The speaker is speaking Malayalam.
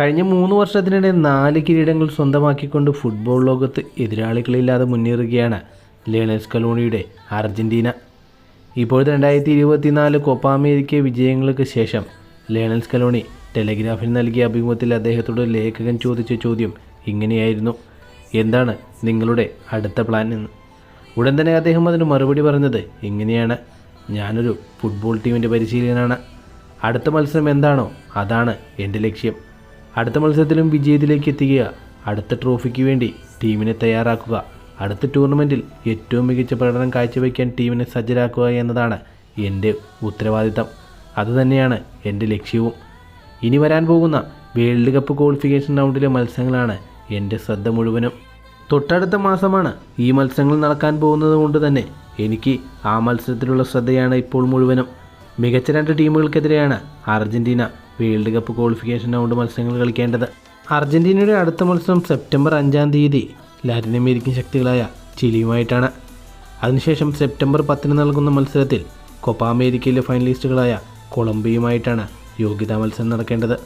കഴിഞ്ഞ മൂന്ന് വർഷത്തിനിടെ നാല് കിരീടങ്ങൾ സ്വന്തമാക്കിക്കൊണ്ട് ഫുട്ബോൾ ലോകത്ത് എതിരാളികളില്ലാതെ മുന്നേറുകയാണ് ലിയണൽ സ്കലോണിയുടെ അർജന്റീന ഇപ്പോൾ രണ്ടായിരത്തി ഇരുപത്തിനാല് കോപ്പ അമേരിക്ക വിജയങ്ങൾക്ക് ശേഷം ലിയണൽ സ്കലോണി ടെലിഗ്രാഫിൽ നൽകിയ അഭിമുഖത്തിൽ അദ്ദേഹത്തോട് ലേഖകൻ ചോദിച്ച ചോദ്യം ഇങ്ങനെയായിരുന്നു. എന്താണ് നിങ്ങളുടെ അടുത്ത പ്ലാൻ എന്ന്? ഉടൻ തന്നെ അദ്ദേഹം അതിന് മറുപടി പറഞ്ഞത് ഇങ്ങനെയാണ്. ഞാനൊരു ഫുട്ബോൾ ടീമിന്റെ പരിശീലകനാണ്. അടുത്ത മത്സരം എന്താണോ അതാണ് എന്റെ ലക്ഷ്യം. അടുത്ത മത്സരത്തിലും വിജയത്തിലേക്ക് എത്തിക്കുക അടുത്ത ട്രോഫിക്ക് വേണ്ടി ടീമിനെ തയ്യാറാക്കുക. അടുത്ത ടൂർണമെന്റിൽ ഏറ്റവും മികച്ച പ്രകടനം കാഴ്ചവെക്കാൻ ടീമിനെ സജ്ജരാക്കുക എന്നതാണ് എന്റെ ഉത്തരവാദിത്തം. അതുതന്നെയാണ് എന്റെ ലക്ഷ്യവും. ഇനി വരാൻ പോകുന്ന വേൾഡ് കപ്പ് ക്വാളിഫിക്കേഷൻ റൗണ്ടിലെ മത്സരങ്ങളാണ് എന്റെ ശ്രദ്ധ മുഴുവനും. തൊട്ടടുത്ത മാസമാണ് ഈ മത്സരങ്ങൾ നടക്കാൻ പോകുന്നത് കൊണ്ട് തന്നെ എനിക്ക് ആ മത്സരത്തിലുള്ള ശ്രദ്ധയാണ് ഇപ്പോൾ മുഴുവനും. മികച്ച രണ്ട് ടീമുകൾക്കെതിരെയാണ് Argentina world cup qualification round മത്സരങ്ങൾ കളിക്കേണ്ടത്. അർജന്റീനയുടെ അടുത്ത മത്സരം സെപ്റ്റംബർ അഞ്ചാം തീയതി ലാറ്റിൻ അമേരിക്കൻ ശക്തികളായ ചിലിയുമായിട്ടാണ്. അതിനുശേഷം സെപ്റ്റംബർ പത്തിന് നൽകുന്ന മത്സരത്തിൽ കൊപ്പ അമേരിക്കയിലെ ഫൈനലിസ്റ്റുകളായ കൊളംബിയയുമായിട്ടാണ് യോഗ്യതാ മത്സരം നടക്കേണ്ടത്.